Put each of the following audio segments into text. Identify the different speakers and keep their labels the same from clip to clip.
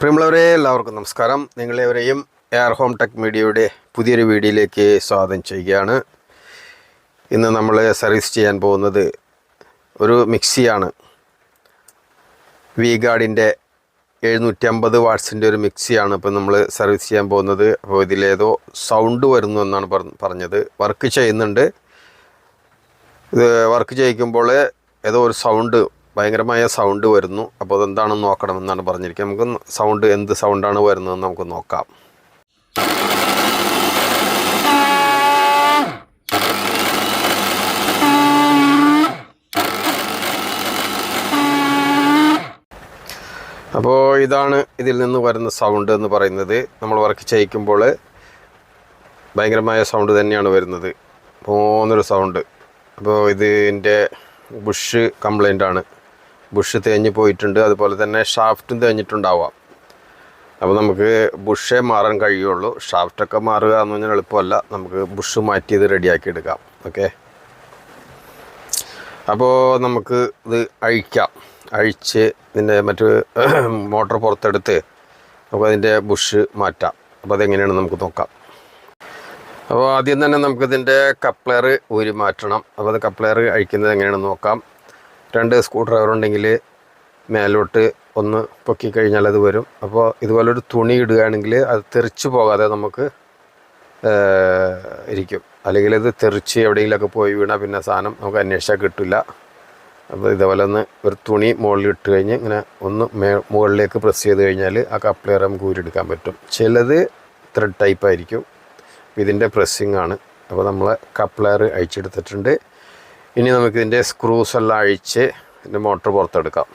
Speaker 1: പ്രിയമുള്ളവരെ എല്ലാവർക്കും നമസ്കാരം. നിങ്ങളെവരെയും എയർ ഹോം ടെക് മീഡിയയുടെ പുതിയൊരു വീഡിയോയിലേക്ക് സ്വാഗതം ചെയ്യുകയാണ്. ഇന്ന് നമ്മൾ സർവീസ് ചെയ്യാൻ പോകുന്നത് ഒരു മിക്സിയാണ്. വി ഗാർഡിന്റെ എഴുന്നൂറ്റി അമ്പത് വാട്ട്സിന്റെ ഒരു മിക്സിയാണ് ഇപ്പോൾ നമ്മൾ സർവീസ് ചെയ്യാൻ പോകുന്നത്. അപ്പോൾ ഇതിലേതോ സൗണ്ട് വരുന്നു എന്നാണ് പറഞ്ഞ- പറഞ്ഞത്. വർക്ക് ചെയ്യുന്നുണ്ട്. ഇത് വർക്ക് ചെയ്യിക്കുമ്പോൾ ഏതോ ഒരു സൗണ്ട് ഭയങ്കരമായ സൗണ്ട് വരുന്നു. അപ്പോൾ അതെന്താണെന്ന് നോക്കണമെന്നാണ് പറഞ്ഞിരിക്കുക നമുക്ക് സൗണ്ട് എന്ത് സൗണ്ടാണ് വരുന്നതെന്ന് നമുക്ക് നോക്കാം. അപ്പോൾ ഇതാണ് ഇതിൽ നിന്ന് വരുന്ന സൗണ്ട് എന്ന് പറയുന്നത്. നമ്മൾ വർക്ക് ചെയ്യിക്കുമ്പോൾ ഭയങ്കരമായ സൗണ്ട് തന്നെയാണ് വരുന്നത്. പോന്നൊരു സൗണ്ട് അപ്പോൾ ഇതിന്റെ ബുഷ് കംപ്ലൈന്റ് ആണ്. ബുഷ് തേഞ്ഞ് പോയിട്ടുണ്ട്. അതുപോലെ തന്നെ ഷാഫ്റ്റും തേഞ്ഞിട്ടുണ്ടാവാം. അപ്പോൾ നമുക്ക് ബുഷേ മാറാൻ കഴിയുള്ളൂ. ഷാഫ്റ്റൊക്കെ മാറുക എന്ന് പറഞ്ഞാൽ എളുപ്പമല്ല. നമുക്ക് ബുഷ് മാറ്റി ഇത് റെഡിയാക്കി എടുക്കാം. ഓക്കെ? അപ്പോൾ നമുക്ക് ഇത് അഴിക്കാം. അഴിച്ച് ഇതിന്റെ മറ്റ് മോട്ടർ പുറത്തെടുത്ത് നമുക്ക് അതിന്റെ ബുഷ് മാറ്റാം. അപ്പോൾ അതെങ്ങനെയാണ് നമുക്ക് നോക്കാം. അപ്പോൾ ആദ്യം തന്നെ നമുക്കിതിന്റെ കപ്ലെയർ ഊരി മാറ്റണം. അപ്പോൾ അത് കപ്ലെയർ അഴിക്കുന്നത് എങ്ങനെയാണെന്ന് നോക്കാം. രണ്ട് സ്ക്രൂ ഡ്രൈവർ ഉണ്ടെങ്കിൽ മേലോട്ട് ഒന്ന് പൊക്കി കഴിഞ്ഞാൽ അത് വരും. അപ്പോൾ ഇതുപോലൊരു തുണി ഇടുകയാണെങ്കിൽ അത് തെറിച്ച് പോകാതെ നമുക്ക് ഇരിക്കും. അല്ലെങ്കിൽ ഇത് തെറിച്ച് എവിടെയെങ്കിലുമൊക്കെ പോയി വീണാൽ പിന്നെ സാധനം നമുക്ക് അന്വേഷിച്ചാൽ കിട്ടില്ല. അപ്പോൾ ഇതേപോലെ ഒന്ന് ഒരു തുണി മുകളിൽ ഇട്ട് കഴിഞ്ഞ് ഇങ്ങനെ ഒന്ന് മേ മുകളിലേക്ക് പ്രസ് ചെയ്ത് കഴിഞ്ഞാൽ ആ കപ്ലെയർ നമുക്ക് ഊരിയെടുക്കാൻ പറ്റും. ചിലത് ത്രെഡ് ടൈപ്പ് ആയിരിക്കും. ഇതിന്റെ പ്രസ്സിങ് ആണ്. അപ്പോൾ നമ്മൾ കപ്ലെയർ അഴിച്ചെടുത്തിട്ടുണ്ട്. ഇനി നമുക്കിതിന്റെ സ്ക്രൂസ് എല്ലാം അഴിച്ച് ഇതിന്റെ മോട്ടർ പുറത്തെടുക്കാം.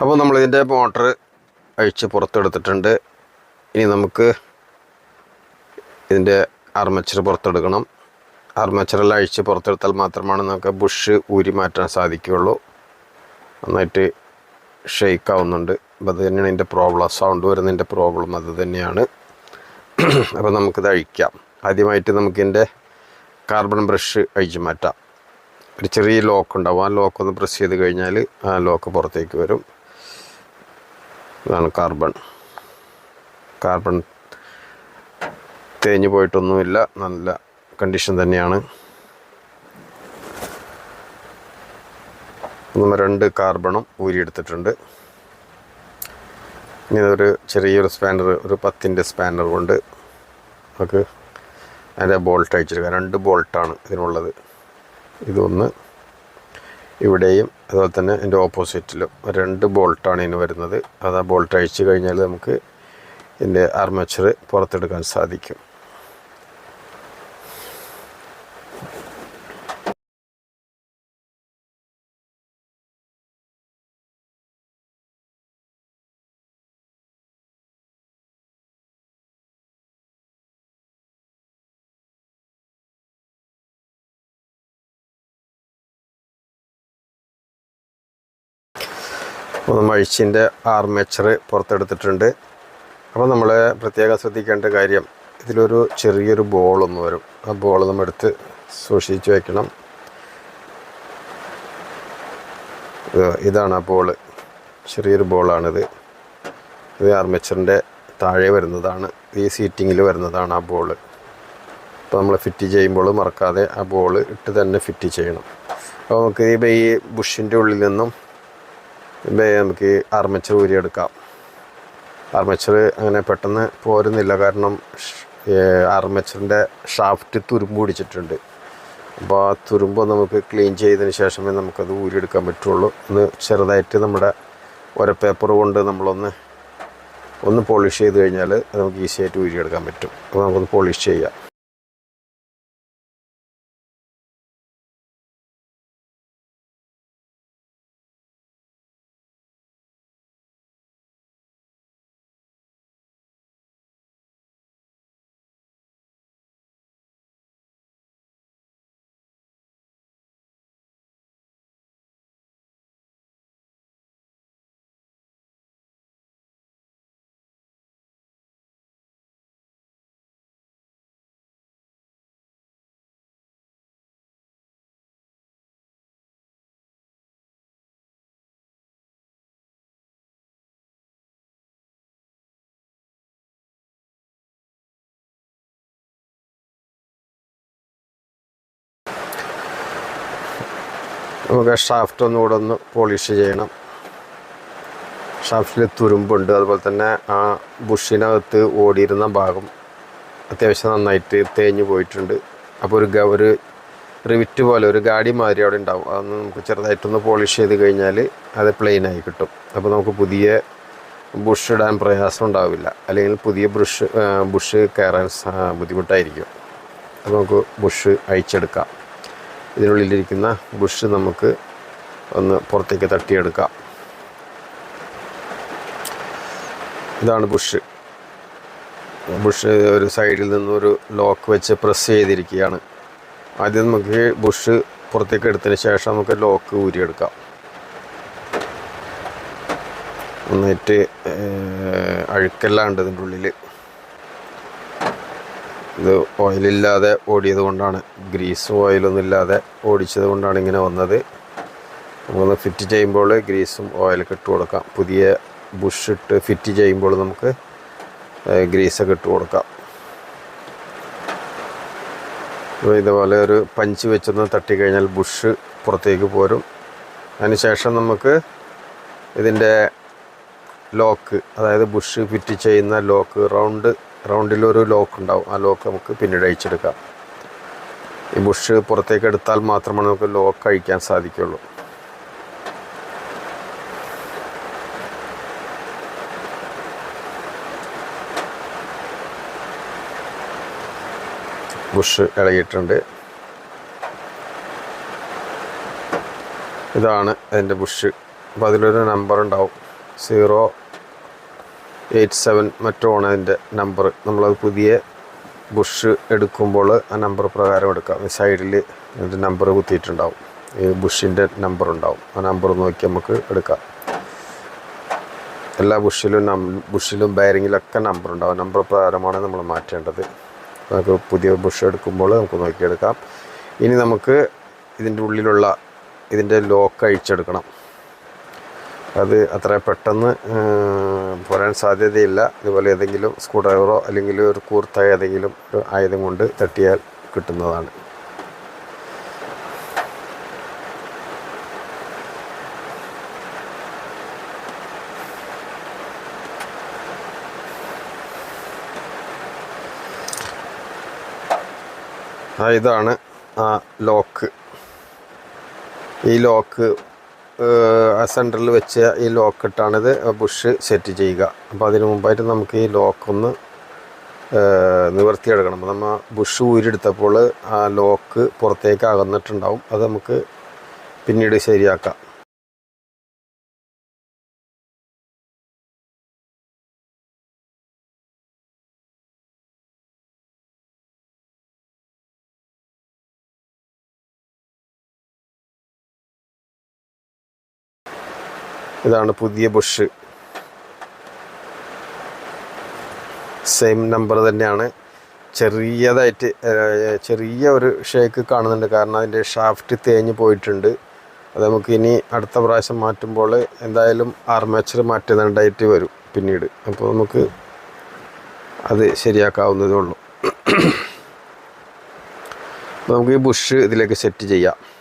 Speaker 1: അപ്പോൾ നമ്മളിതിന്റെ മോട്ടർ അഴിച്ച് പുറത്തെടുത്തിട്ടുണ്ട്. ഇനി നമുക്ക് ഇതിന്റെ ആർമച്ചർ പുറത്തെടുക്കണം. ആർമച്ചറെല്ലാം അഴിച്ച് പുറത്തെടുത്താൽ മാത്രമാണ് നമുക്ക് ബുഷ് ഊരി മാറ്റാൻ സാധിക്കുകയുള്ളൂ. നന്നായിട്ട് ഷെയ്ക്ക് ആവുന്നുണ്ട്. അപ്പോൾ അത് തന്നെയാണ് ഇതിന്റെ പ്രോബ്ലം സൗണ്ട് വരുന്നതിന്റെ പ്രോബ്ലം അത് തന്നെയാണ്. അപ്പോൾ നമുക്കിത് അഴിക്കാം. ആദ്യമായിട്ട് നമുക്കിതിന്റെ കാർബൺ ബ്രഷ് അഴിച്ച് മാറ്റാം. ഒരു ചെറിയ ലോക്ക് ഉണ്ടാവും. ആ ലോക്ക് ഒന്ന് പ്രസ് ചെയ്ത് കഴിഞ്ഞാൽ ആ ലോക്ക് പുറത്തേക്ക് വരും. ഇതാണ് കാർബൺ. കാർബൺ തേഞ്ഞു പോയിട്ടൊന്നുമില്ല. നല്ല കണ്ടീഷൻ തന്നെയാണ്. നമ്മൾ രണ്ട് കാർബണും ഊരിയെടുത്തിട്ടുണ്ട്. ഇനി ഒരു ചെറിയൊരു സ്പാനർ ഒരു പത്തിന്റെ സ്പാനർ കൊണ്ട് നമുക്ക് അതിന്റെ ബോൾട്ട് അയച്ചെടുക്കാം രണ്ട് ബോൾട്ടാണ് ഇതിനുള്ളത്. ഇതൊന്ന് ഇവിടെയും അതുപോലെ തന്നെ എന്റെ ഓപ്പോസിറ്റിലും രണ്ട് ബോൾട്ടാണ് ഇതിന് വരുന്നത്. അത് ആ ബോൾട്ട് അഴിച്ചു കഴിഞ്ഞാൽ നമുക്ക് ഇതിന്റെ ആർമച്ചർ പുറത്തെടുക്കാൻ സാധിക്കും. അപ്പോൾ മഴിച്ചിന്റെ ആർമേച്ചർ പുറത്തെടുത്തിട്ടുണ്ട്. അപ്പോൾ നമ്മൾ പ്രത്യേകം ശ്രദ്ധിക്കേണ്ട കാര്യം ഇതിലൊരു ചെറിയൊരു ബോളൊന്ന് വരും. ആ ബോൾ നമ്മൾ എടുത്ത് സൂക്ഷിച്ച് വയ്ക്കണം ഇതാണ് ആ ബോൾ ചെറിയൊരു ബോളാണിത് ഇത് ആർമേച്ചറിന്റെ താഴെ വരുന്നതാണ്. ഈ സീറ്റിങ്ങിൽ വരുന്നതാണ് ആ ബോൾ അപ്പോൾ നമ്മൾ ഫിറ്റ് ചെയ്യുമ്പോൾ മറക്കാതെ ആ ബോൾ ഇട്ട് തന്നെ ഫിറ്റ് ചെയ്യണം. അപ്പോൾ നമുക്ക് ഈ ബുഷിന്റെ ഉള്ളിൽ നിന്നും നമുക്ക് ആർമച്ചർ ഊരിയെടുക്കാം ആർമച്ചർ അങ്ങനെ പെട്ടെന്ന് പോരുന്നില്ല. കാരണം ആർമച്ചറിന്റെ ഷാഫ്റ്റ് തുരുമ്പ് പിടിച്ചിട്ടുണ്ട്. അപ്പോൾ ആ തുരുമ്പ് നമുക്ക് ക്ലീൻ ചെയ്തതിന് ശേഷമേ നമുക്കത് ഊരിയെടുക്കാൻ പറ്റുള്ളൂ. ഒന്ന് ചെറുതായിട്ട് നമ്മുടെ ഒര പേപ്പർ കൊണ്ട് നമ്മളൊന്ന് ഒന്ന് പോളിഷ് ചെയ്ത് കഴിഞ്ഞാൽ നമുക്ക് ഈസി ആയിട്ട് ഊരിയെടുക്കാൻ പറ്റും. അപ്പോൾ നമുക്കൊന്ന് പോളിഷ് ചെയ്യാം. നമുക്ക് ഷാഫ്റ്റ് ഒന്നുകൂടെ ഒന്ന് പോളിഷ് ചെയ്യണം ഷാഫ്റ്റിൽ തുരുമ്പുണ്ട്. അതുപോലെ തന്നെ ആ ബുഷിനകത്ത് ഓടിയിരുന്ന ഭാഗം അത്യാവശ്യം നന്നായിട്ട് തേഞ്ഞു പോയിട്ടുണ്ട്. അപ്പോൾ ഒരു ഒരു റിവിറ്റ് പോലെ ഒരു ഗാഡി മാതിരി അവിടെ ഉണ്ടാവും. അതൊന്ന് നമുക്ക് ചെറുതായിട്ടൊന്ന് പോളിഷ് ചെയ്ത് കഴിഞ്ഞാൽ അത് പ്ലെയിൻ ആയി കിട്ടും. അപ്പോൾ നമുക്ക് പുതിയ ബുഷ് ഇടാൻ പ്രയാസം ഉണ്ടാവില്ല. അല്ലെങ്കിൽ പുതിയ ബ്രഷ് ബുഷ് കയറാൻ ബുദ്ധിമുട്ടായിരിക്കും. അപ്പോൾ നമുക്ക് ബുഷ് അഴിച്ചെടുക്കാം. ഇതിനുള്ളിലിരിക്കുന്ന ബുഷ് നമുക്ക് ഒന്ന് പുറത്തേക്ക് തട്ടിയെടുക്കാം. ഇതാണ് ബുഷ് ബുഷ് ഒരു സൈഡിൽ നിന്നൊരു ലോക്ക് വെച്ച് പ്രസ് ചെയ്തിരിക്കുകയാണ്. ആദ്യം നമുക്ക് ബുഷ് പുറത്തേക്ക് എടുത്തതിന് ശേഷം നമുക്ക് ലോക്ക് ഊരിയെടുക്കാം. എന്നിട്ട് അഴുക്കെല്ലാം ഉണ്ട് ഇതിന്റെ ഉള്ളിൽ ഇത് ഓയിലില്ലാതെ ഓടിയത് കൊണ്ടാണ്. ഗ്രീസും ഓയിലൊന്നും ഇല്ലാതെ ഓടിച്ചത് കൊണ്ടാണ് ഇങ്ങനെ വന്നത്. നമുക്കൊന്ന് ഫിറ്റ് ചെയ്യുമ്പോൾ ഗ്രീസും ഓയിലൊക്കെ ഇട്ട് കൊടുക്കാം. പുതിയ ബുഷ് ഇട്ട് ഫിറ്റ് ചെയ്യുമ്പോൾ നമുക്ക് ഗ്രീസൊക്കെ ഇട്ട് കൊടുക്കാം. ഇതുപോലെ ഒരു പഞ്ച് വെച്ചൊന്ന് തട്ടി കഴിഞ്ഞാൽ ബുഷ് പുറത്തേക്ക് പോരും. അതിനുശേഷം നമുക്ക് ഇതിന്റെ ലോക്ക് അതായത് ബുഷ് ഫിറ്റ് ചെയ്യുന്ന ലോക്ക് റൗണ്ട് റൗണ്ടിലൊരു ലോക്ക് ഉണ്ടാവും. ആ ലോക്ക് നമുക്ക് പിന്നീട് അഴിച്ചെടുക്കാം. ഈ ബുഷ് പുറത്തേക്ക് എടുത്താൽ മാത്രമാണ് നമുക്ക് ലോക്ക് അഴിക്കാൻ സാധിക്കുള്ളൂ. ബുഷ് ഇളകിയിട്ടുണ്ട്. ഇതാണ് അതിന്റെ ബുഷ് അപ്പോൾ അതിലൊരു നമ്പർ ഉണ്ടാവും. സീറോ എയ്റ്റ് സെവൻ മറ്റോ ആണ് അതിന്റെ നമ്പർ നമ്മളത് പുതിയ ബുഷ് എടുക്കുമ്പോൾ ആ നമ്പർ പ്രകാരം എടുക്കാം. സൈഡിൽ അതിന്റെ നമ്പർ കുത്തിയിട്ടുണ്ടാവും. ഈ ബുഷിന്റെ നമ്പർ ഉണ്ടാവും. ആ നമ്പർ നോക്കി നമുക്ക് എടുക്കാം. എല്ലാ ബുഷിലും ബുഷിലും ബയറിങ്ങിലൊക്കെ നമ്പർ ഉണ്ടാവും. നമ്പർ പ്രകാരമാണ് നമ്മൾ മാറ്റേണ്ടത്. നമുക്ക് പുതിയ ബുഷ് എടുക്കുമ്പോൾ നമുക്ക് നോക്കിയെടുക്കാം ഇനി നമുക്ക് ഇതിന്റെ ഉള്ളിലുള്ള ഇതിന്റെ ലോക്ക് അഴിച്ചെടുക്കണം. അത് അത്ര പെട്ടെന്ന് പോരാൻ സാധ്യതയില്ല. ഇതുപോലെ ഏതെങ്കിലും സ്ക്രൂ ഡ്രൈവറോ അല്ലെങ്കിൽ ഒരു കൂർത്ത ഏതെങ്കിലും ഒരു ആയുധം കൊണ്ട് തട്ടിയാൽ കിട്ടുന്നതാണ്. ഇതാണ് ആ ലോക്ക്. ഈ ലോക്ക് സെന്ററിൽ വെച്ച ഈ ലോക്കിട്ടാണിത് ബുഷ് സെറ്റ് ചെയ്യുക. അപ്പോൾ അതിന് മുമ്പായിട്ട് നമുക്ക് ഈ ലോക്കൊന്ന് നിവർത്തിയെടുക്കണം. നമ്മൾ ബുഷ് ഊരിയെടുത്തപ്പോൾ ആ ലോക്ക് പുറത്തേക്ക് അകന്നിട്ടുണ്ടാവും. അത് നമുക്ക് പിന്നീട് ശരിയാക്കാം. ഇതാണ് പുതിയ ബുഷ് സെയിം നമ്പർ തന്നെയാണ്. ചെറിയതായിട്ട് ചെറിയ ഒരു ഷേക്ക് കാണുന്നുണ്ട്. കാരണം അതിന്റെ ഷാഫ്റ്റ് തേഞ്ഞ് പോയിട്ടുണ്ട്. അത് നമുക്ക് ഇനി അടുത്ത പ്രാവശ്യം മാറ്റുമ്പോൾ എന്തായാലും ആർമേച്ചർ മാറ്റുന്നുണ്ടായിട്ട് വരും പിന്നീട്. അപ്പോൾ നമുക്ക് അത് ശരിയാക്കാവുന്നതേ ഉള്ളൂ. നമുക്ക് ഈ ബുഷ് ഇതിലേക്ക് സെറ്റ് ചെയ്യാം.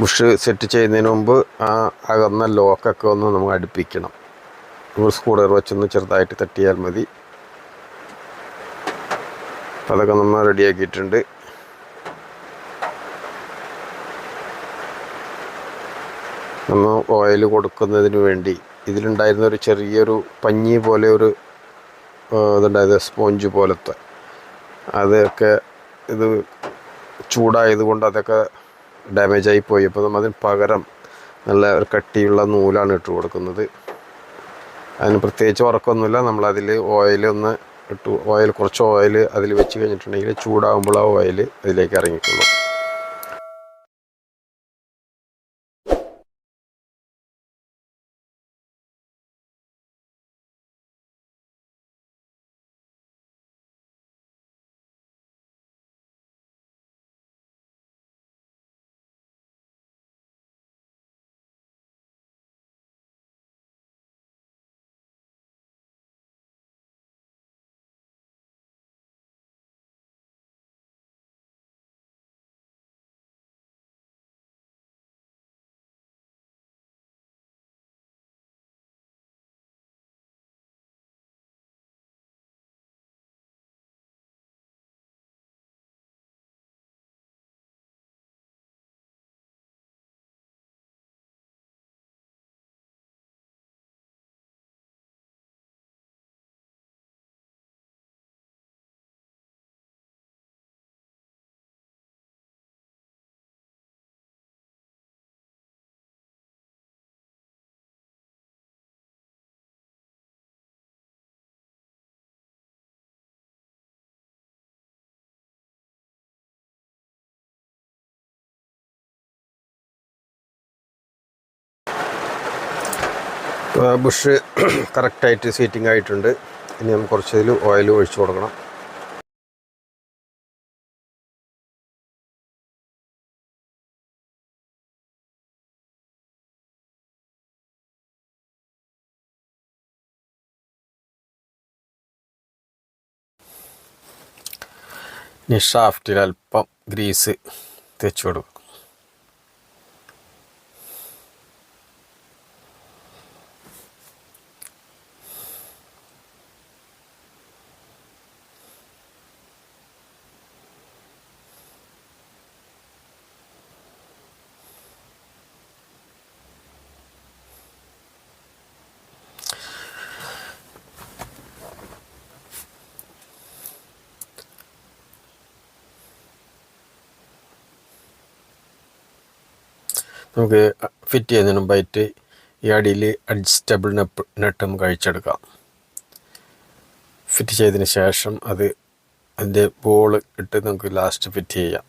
Speaker 1: ബുഷ് സെറ്റ് ചെയ്യുന്നതിന് മുമ്പ് ആ അകന്ന ലോക്കൊക്കെ ഒന്ന് നമുക്ക് അടുപ്പിക്കണം. നമ്മൾ ഡ്രൈവർ വെച്ചൊന്ന് ചെറുതായിട്ട് തട്ടിയാൽ മതി. അതൊക്കെ നമ്മൾ റെഡിയാക്കിയിട്ടുണ്ട്. നമ്മൾ ഓയിൽ കൊടുക്കുന്നതിന് വേണ്ടി ഇതിലുണ്ടായിരുന്ന ഒരു ചെറിയൊരു പഞ്ഞി പോലെ ഒരു ഇതുണ്ടായത് സ്പോഞ്ച് പോലത്തെ. അതൊക്കെ ഇത് ചൂടായതുകൊണ്ട് അതൊക്കെ ഡാമേജ് ആയി പോയി. അപ്പോൾ നമ്മൾ അതിന് പകരം നല്ല ഒരു കട്ടിയുള്ള നൂലാണ് ഇട്ട് കൊടുക്കുന്നത്. അതിന് പ്രത്യേകിച്ച് ഉറക്കമൊന്നുമില്ല നമ്മളതിൽ ഓയിൽ ഒന്ന് ഇട്ടു ഓയിൽ കുറച്ച് ഓയിൽ അതിൽ വെച്ച് കഴിഞ്ഞിട്ടുണ്ടെങ്കിൽ ചൂടാകുമ്പോൾ ആ ഓയിൽ അതിലേക്ക് ഇറങ്ങിക്കൊള്ളും. ബുഷ് കറക്റ്റായിട്ട് സീറ്റിംഗ് ആയിട്ടുണ്ട്. ഇനി നമുക്ക് കുറച്ച് ഇതിൽ ഓയിൽ ഒഴിച്ചു കൊടുക്കണം. ഇനി ഷാഫ്റ്റിൽ അല്പം ഗ്രീസ് തേച്ചു കൊടുക്കും. നമുക്ക് ഫിറ്റ് ചെയ്യുന്നതിന് മുമ്പായിട്ട് ഈ അടിയിൽ അഡ്ജസ്റ്റബിൾ നെപ്പ് നെട്ട് നമുക്ക് അഴിച്ചെടുക്കാം ഫിറ്റ് ചെയ്തതിന് ശേഷം അത് അതിന്റെ ബോൾ ഇട്ട് നമുക്ക് ലാസ്റ്റ് ഫിറ്റ് ചെയ്യാം.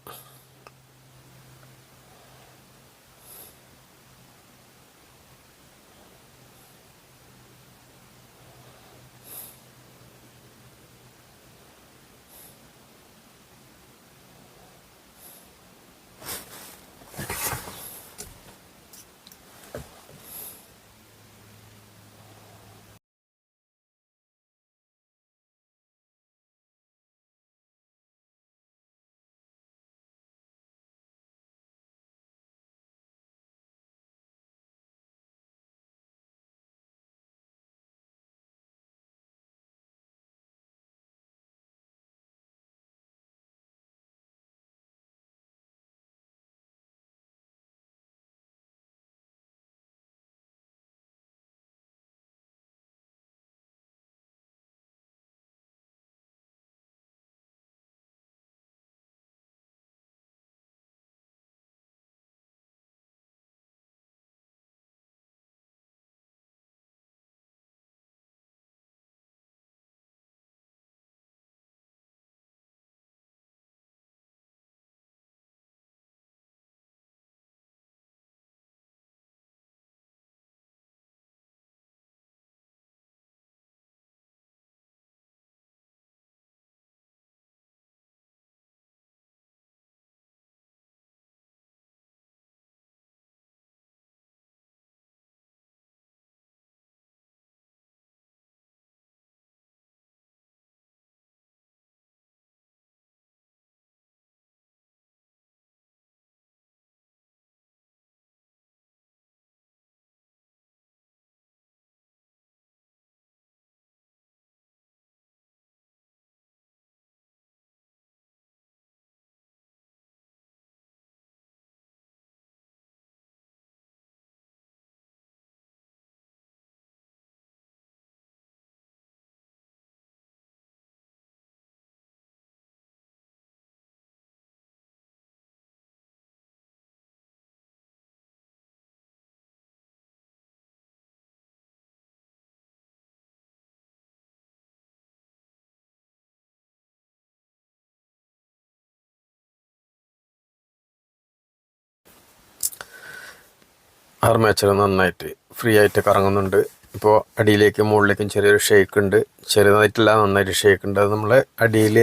Speaker 1: ആർമേച്ചർ നന്നായിട്ട് ഫ്രീ ആയിട്ട് കറങ്ങുന്നുണ്ട്. ഇപ്പോൾ അടിയിലേക്കും മുകളിലേക്കും ചെറിയൊരു ഷേക്ക് ഉണ്ട്. ചെറുതായിട്ടില്ല നന്നായിട്ട് ഷേക്ക് ഉണ്ട്. അത് നമ്മൾ അടിയിൽ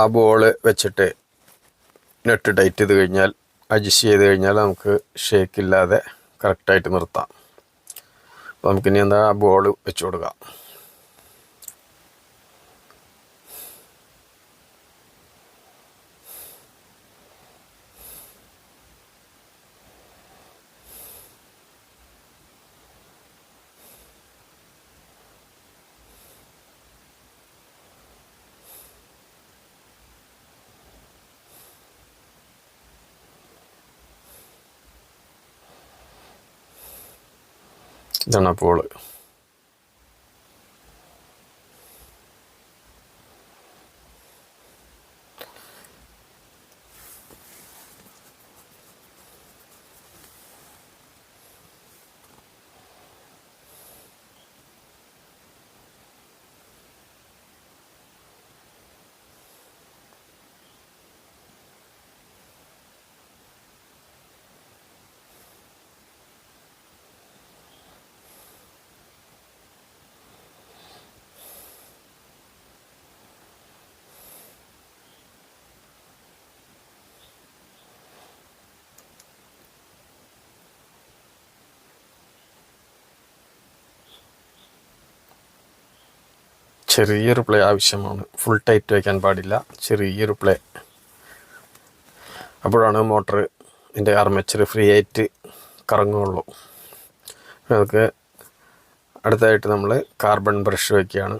Speaker 1: ആ ബോൾ വെച്ചിട്ട് നെറ്റ് ടൈറ്റ് ചെയ്ത് കഴിഞ്ഞാൽ അഡ്ജസ്റ്റ് ചെയ്ത് കഴിഞ്ഞാൽ നമുക്ക് ഷേക്ക് ഇല്ലാതെ കറക്റ്റായിട്ട് നിർത്താം. അപ്പോൾ നമുക്കിനി എന്താ ആ ബോൾ വെച്ച് കൊടുക്കാം. ഇതാണ് അപ്പോൾ ചെറിയൊരു പ്ലേ ആവശ്യമാണ്. ഫുൾ ടൈറ്റ് വയ്ക്കാൻ പാടില്ല. ചെറിയൊരു പ്ലേ അപ്പോഴാണ് മോട്ടർ ഇതിന്റെ അർമച്ചർ ഫ്രീ ആയിട്ട് കറങ്ങുള്ളൂ അതൊക്കെ അടുത്തായിട്ട് നമ്മൾ കാർബൺ ബ്രഷ് വയ്ക്കുകയാണ്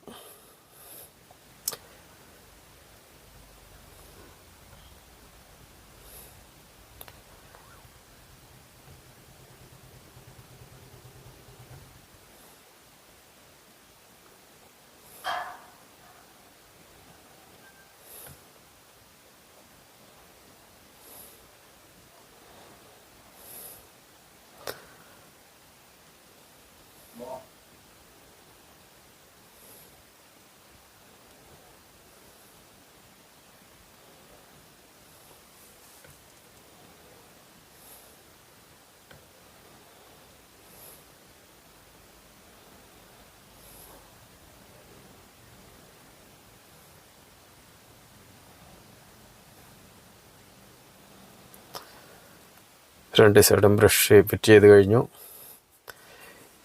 Speaker 1: രണ്ട് സൈഡും ബ്രഷ് ഫിറ്റ് ചെയ്ത് കഴിഞ്ഞു.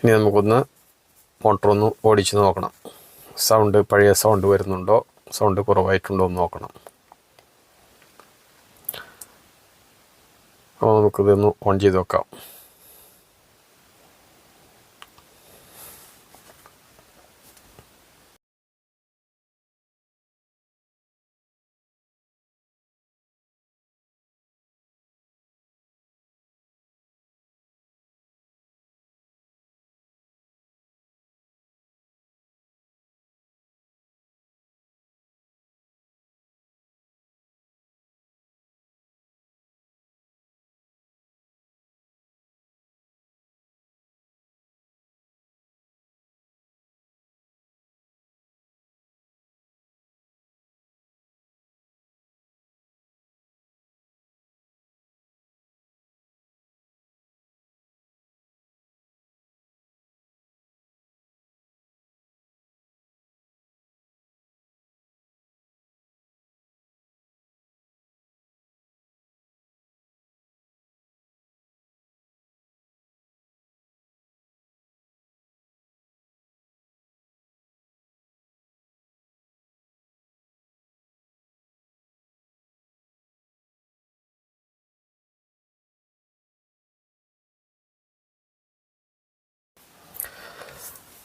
Speaker 1: ഇനി നമുക്കൊന്ന് മോട്ടറൊന്ന് ഓടിച്ച് നോക്കണം. സൗണ്ട് പഴയ സൗണ്ട് വരുന്നുണ്ടോ? സൗണ്ട് കുറവായിട്ടുണ്ടോ എന്ന് നോക്കണം. അപ്പോൾ നമുക്കിതൊന്ന് ഓൺ ചെയ്ത് നോക്കാം.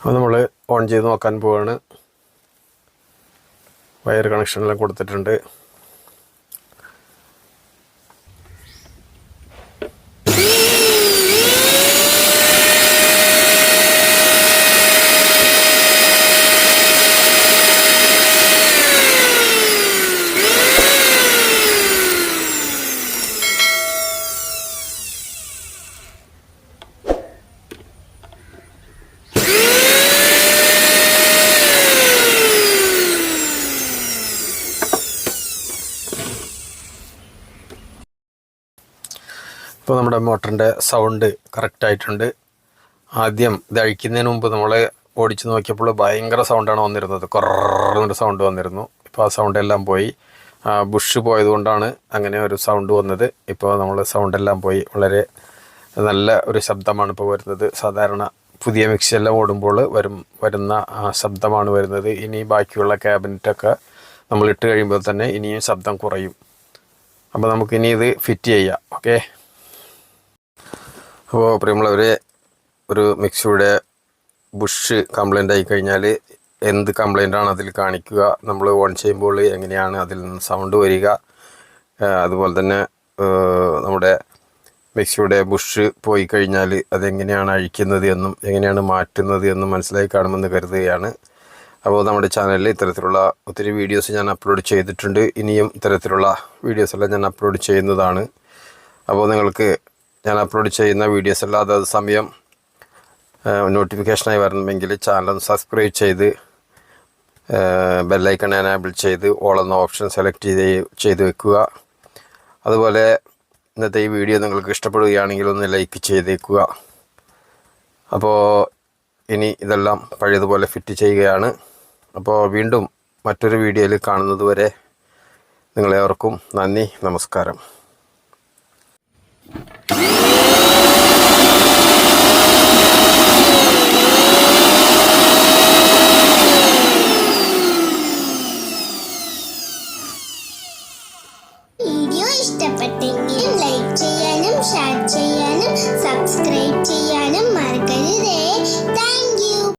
Speaker 1: അപ്പോൾ നമ്മൾ ഓൺ ചെയ്ത് നോക്കാൻ പോവാണ്. വയർ കണക്ഷനെല്ലാം കൊടുത്തിട്ടുണ്ട്. ഇപ്പോൾ നമ്മുടെ മോട്ടറിന്റെ സൗണ്ട് കറക്റ്റായിട്ടുണ്ട്. ആദ്യം ഇത് അഴിക്കുന്നതിന് മുമ്പ് നമ്മൾ ഓടിച്ച് നോക്കിയപ്പോൾ ഭയങ്കര സൗണ്ടാണ് വന്നിരുന്നത്. കുറന്നൊരു സൗണ്ട് വന്നിരുന്നു. ഇപ്പോൾ ആ സൗണ്ട് എല്ലാം പോയി ബുഷ് പോയതുകൊണ്ടാണ് അങ്ങനെ ഒരു സൗണ്ട് വന്നത്. ഇപ്പോൾ നമ്മൾ സൗണ്ട് എല്ലാം പോയി. വളരെ നല്ല ഒരു ശബ്ദമാണ് ഇപ്പോൾ വരുന്നത്. സാധാരണ പുതിയ മിക്സി എല്ലാം ഓടുമ്പോൾ വരും വരുന്ന ശബ്ദമാണ് വരുന്നത്. ഇനി ബാക്കിയുള്ള ക്യാബിനറ്റൊക്കെ നമ്മൾ ഇട്ട് കഴിയുമ്പോൾ തന്നെ ഇനിയും ശബ്ദം കുറയും. അപ്പോൾ നമുക്കിനി ഇത് ഫിറ്റ് ചെയ്യാം. ഓക്കെ? അപ്പോൾ പ്രിയമുള്ളവരെ ഒരു മിക്സിയുടെ ബുഷ് കംപ്ലൈന്റ് ആയി കഴിഞ്ഞാൽ എന്ത് ആണ് അതിൽ കാണിക്കുക നമ്മൾ ഓൺ ചെയ്യുമ്പോൾ എങ്ങനെയാണ് അതിൽ നിന്ന് സൗണ്ട് വരിക അതുപോലെ തന്നെ നമ്മുടെ മിക്സിയുടെ ബുഷ് പോയി കഴിഞ്ഞാൽ അതെങ്ങനെയാണ് അഴിക്കുന്നത് എന്നും എങ്ങനെയാണ് മാറ്റുന്നത് എന്നും മനസ്സിലായി കാണുമെന്ന് കരുതുകയാണ്. അപ്പോൾ നമ്മുടെ ചാനലിൽ ഇത്തരത്തിലുള്ള ഒത്തിരി വീഡിയോസ് ഞാൻ അപ്ലോഡ് ചെയ്തിട്ടുണ്ട്. ഇനിയും ഇത്തരത്തിലുള്ള വീഡിയോസെല്ലാം ഞാൻ അപ്ലോഡ് ചെയ്യുന്നതാണ്. അപ്പോൾ നിങ്ങൾക്ക് ഞാൻ അപ്ലോഡ് ചെയ്യുന്ന വീഡിയോസ് എല്ലാം അതത് സമയം നോട്ടിഫിക്കേഷനായി വരണമെങ്കിൽ ചാനൽ സബ്സ്ക്രൈബ് ചെയ്ത് ബെല്ലൈക്കൺ എനാബിൾ ചെയ്ത് ഓൾ എന്ന ഓപ്ഷൻ സെലക്ട് ചെയ്ത് ചെയ്ത് വെക്കുക. അതുപോലെ ഇന്നത്തെ ഈ വീഡിയോ നിങ്ങൾക്ക് ഇഷ്ടപ്പെടുകയാണെങ്കിൽ ഒന്ന് ലൈക്ക് ചെയ്തേക്കുക. അപ്പോൾ ഇനി ഇതെല്ലാം പഴയതുപോലെ ഫിറ്റ് ചെയ്യുകയാണ്. അപ്പോൾ വീണ്ടും മറ്റൊരു വീഡിയോയിൽ കാണുന്നതുവരെ നിങ്ങളേവർക്കും നന്ദി നമസ്കാരം.
Speaker 2: Yeah.